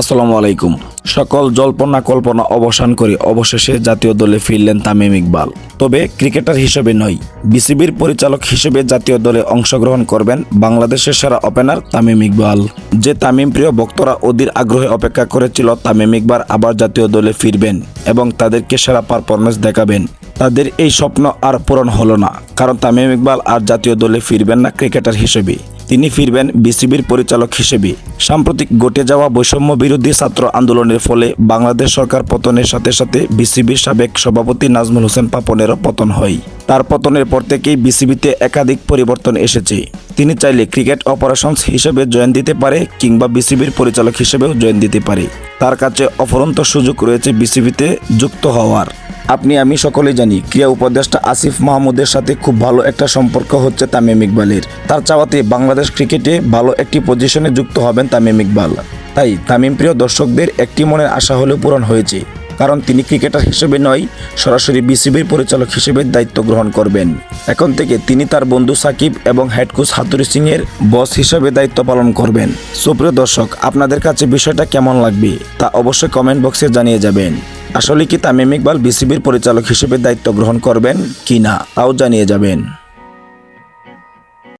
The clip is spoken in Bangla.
আসসালামু আলাইকুম। সকল জল্পনা কল্পনা অবসান করে অবশেষে জাতীয় দলে ফিরলেন তামিম ইকবাল। তবে ক্রিকেটার হিসেবে নয়, বিসিবির পরিচালক হিসেবে জাতীয় দলে অংশগ্রহণ করবেন বাংলাদেশের সেরা ওপেনার তামিম ইকবাল। যে তামিম প্রিয় ভক্তরা অধীর আগ্রহে অপেক্ষা করেছিল, তামিম ইকবাল আবার জাতীয় দলে ফিরবেন এবং তাদেরকে সেরা পারফরমেন্স দেখাবেন। তাদের এই স্বপ্ন আর পূরণ হলো না, কারণ তামিম ইকবাল আর জাতীয় দলে ফিরবেন না ক্রিকেটার হিসেবে। তিনি ফিরবেন বিসিবির পরিচালক হিসেবে। সাম্প্রতিক ঘটে যাওয়া বৈষম্য বিরোধী ছাত্র আন্দোলনের ফলে বাংলাদেশ সরকার পতনের সাথে সাথে বিসিবির সাবেক সভাপতি নাজমুল হোসেন পাপনেরও পতন হয়। তার পতনের পর থেকেই বিসিবিতে একাধিক পরিবর্তন এসেছে। তিনি চাইলে ক্রিকেট অপারেশনস হিসেবে জয়েন দিতে পারে কিংবা বিসিবির পরিচালক হিসেবেও জয়েন দিতে পারে। তার কাছে অফরন্ত সুযোগ রয়েছে বিসিবিতে যুক্ত হওয়ার। আপনি, আমি সকলেই জানি ক্রীড়া উপদেষ্টা আসিফ মাহমুদের সাথে খুব ভালো একটা সম্পর্ক হচ্ছে তামিম ইকবালের। তার চাওয়াতে বাংলাদেশ ক্রিকেটে ভালো একটি পজিশনে যুক্ত হবেন তামিম ইকবাল। তাই তামিম প্রিয় দর্শকদের একটি মনের আশা হলেও পূরণ হয়েছে, কারণ তিনি ক্রিকেটার হিসেবে নয়, সরাসরি বিসিবির পরিচালক হিসেবে দায়িত্ব গ্রহণ করবেন। এখন থেকে তিনি তার বন্ধু সাকিব এবং হেড কোচ হাতুরি সিং এর বস হিসেবে দায়িত্ব পালন করবেন। সুপ্রিয় দর্শক, আপনাদের কাছে বিষয়টা কেমন লাগবে তা অবশ্যই কমেন্ট বক্সে জানিয়ে যাবেন। আসলে কি তামিম ইকবাল বিসিবির পরিচালক হিসেবে দায়িত্ব গ্রহণ করবেন কি না, তাও জানিয়ে যাবেন।